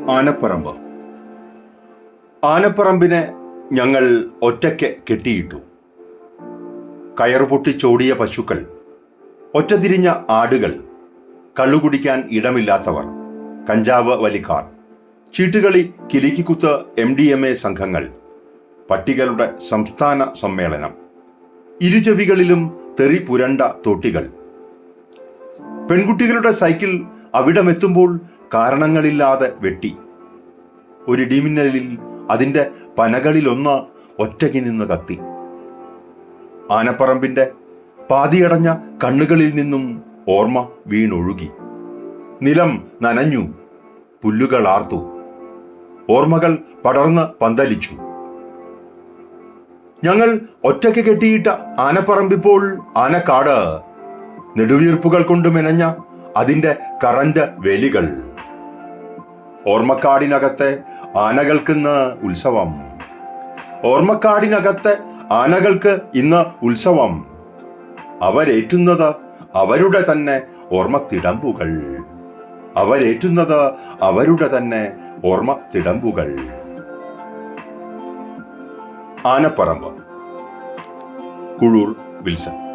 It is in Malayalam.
ആനപ്പറമ്പ്. ആനപ്പറമ്പിനെ ഞങ്ങൾ ഒറ്റയ്ക്ക് കെട്ടിയിട്ടു. കയറുപൊട്ടിച്ചോടിയ പശുക്കൾ ഒറ്റതിരിഞ്ഞ ആടുകൾ കള്ളുകുടിക്കാൻ ഇടമില്ലാത്തവർ കഞ്ചാവ് വലിക്കാർ ചീട്ടുകളി കിലിക്കിക്കുത്ത് എം ഡി എം എ സംഘങ്ങൾ പട്ടികളുടെ സംസ്ഥാന സമ്മേളനം ഇരുചെവികളിലും തെറി പുരണ്ട തൊട്ടികൾ പെൺകുട്ടികളുടെ സൈക്കിൾ അവിടമെത്തുമ്പോൾ കാരണങ്ങളില്ലാതെ വെട്ടി. ഒരു ഡിമിന്നലിൽ അതിന്റെ പനകളിലൊന്ന് ഒറ്റയ്ക്ക് നിന്ന് കത്തി. ആനപ്പറമ്പിന്റെ പാതിയടഞ്ഞ കണ്ണുകളിൽ നിന്നും ഓർമ്മ വീണൊഴുകി. നിലം നനഞ്ഞു പുല്ലുകൾ ആർത്തു. ഓർമ്മകൾ പടർന്ന് പന്തലിച്ചു. ഞങ്ങൾ ഒറ്റയ്ക്ക് കെട്ടിയിട്ട ആനപ്പറമ്പിപ്പോൾ ആനക്കാട് നെടുവീർപ്പുകൾ കൊണ്ട് മെനഞ്ഞ അതിന്റെ കറന്റ് വേലികൾ. ഓർമ്മക്കാടിനകത്തെ ആനകൾക്കിന്ന് ഉത്സവം. ഓർമ്മക്കാടിനകത്തെ ആനകൾക്ക് ഇന്ന് ഉത്സവം. അവരേറ്റുന്നത് അവരുടെ തന്നെ ഓർമ്മത്തിടമ്പുകൾ. അവരേറ്റുന്നത് അവരുടെ തന്നെ ഓർമ്മത്തിടമ്പുകൾ. ആനപ്പറമ്പ്. കുഴൂർ വിൽസൺ.